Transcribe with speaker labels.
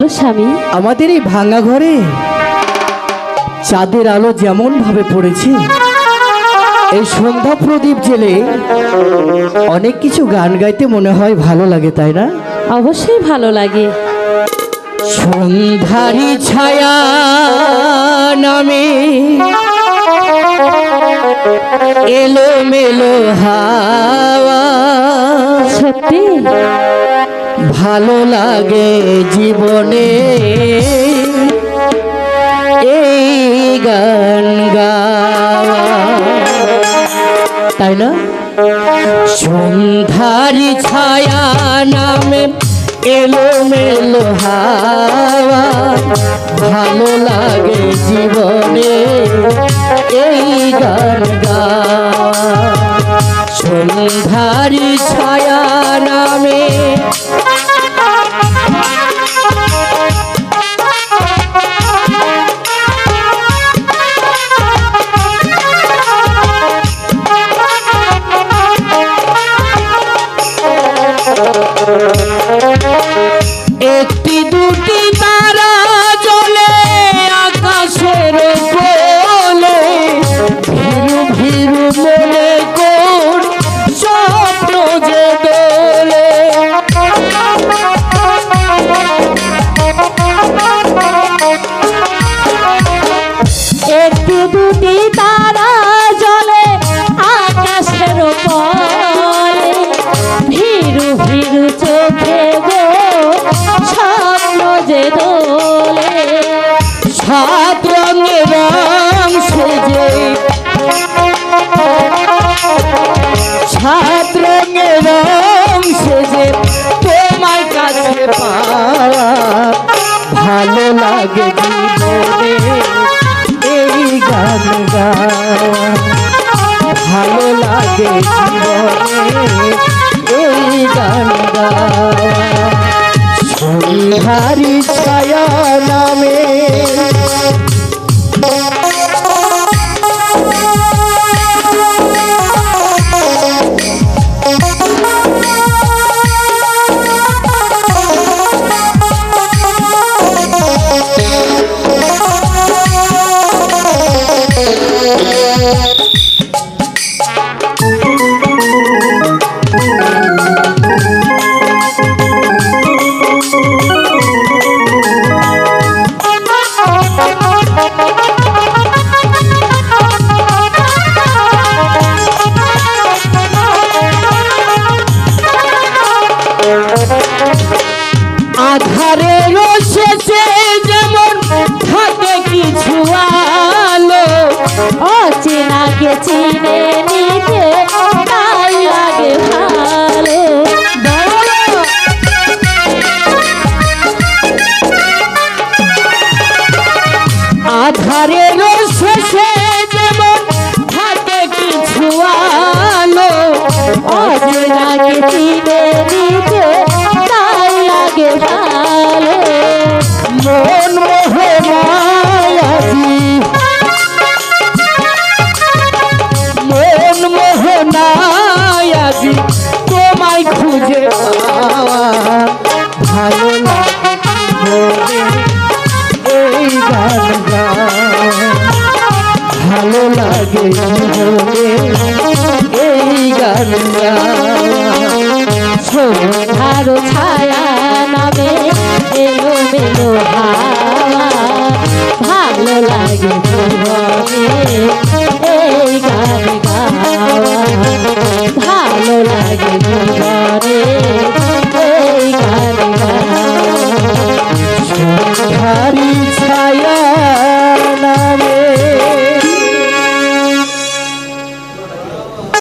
Speaker 1: স্বামী।
Speaker 2: আমাদের এই ভাঙা ঘরে চাঁদের আলো যেমন ভাবে পড়েছে এই সন্ধ্যা প্রদীপ জেলে অনেক কিছু গান গাইতে মনে হয় ভালো লাগে তাই না?
Speaker 1: অবশ্যই ভালো লাগে।
Speaker 2: সন্ধ্যারি ছায়া নামে এলো মেলো হাওয়া ভালো লাগে জীবনে। এই গান গাওয়া। তাই না? সন্ধ্যারি ছায়া নামে এলো মেলো হাওয়া। ভালো লাগে জীবনে।
Speaker 1: চোখে গো স্বপ্ন যে
Speaker 2: সন্ধ্যারি ছায়া নামে
Speaker 1: চিনে নিতে তাই লাগে ভালো।
Speaker 2: আধারের শেষে যেমন থাকে কিছু আলো
Speaker 1: অচেনাকে চিনে নিতে
Speaker 2: পাওয়া ভালো লাগে এই গান ভালো লাগে এই গান
Speaker 1: ছায়া নামে এলো মেলো ভালো লাগে हरी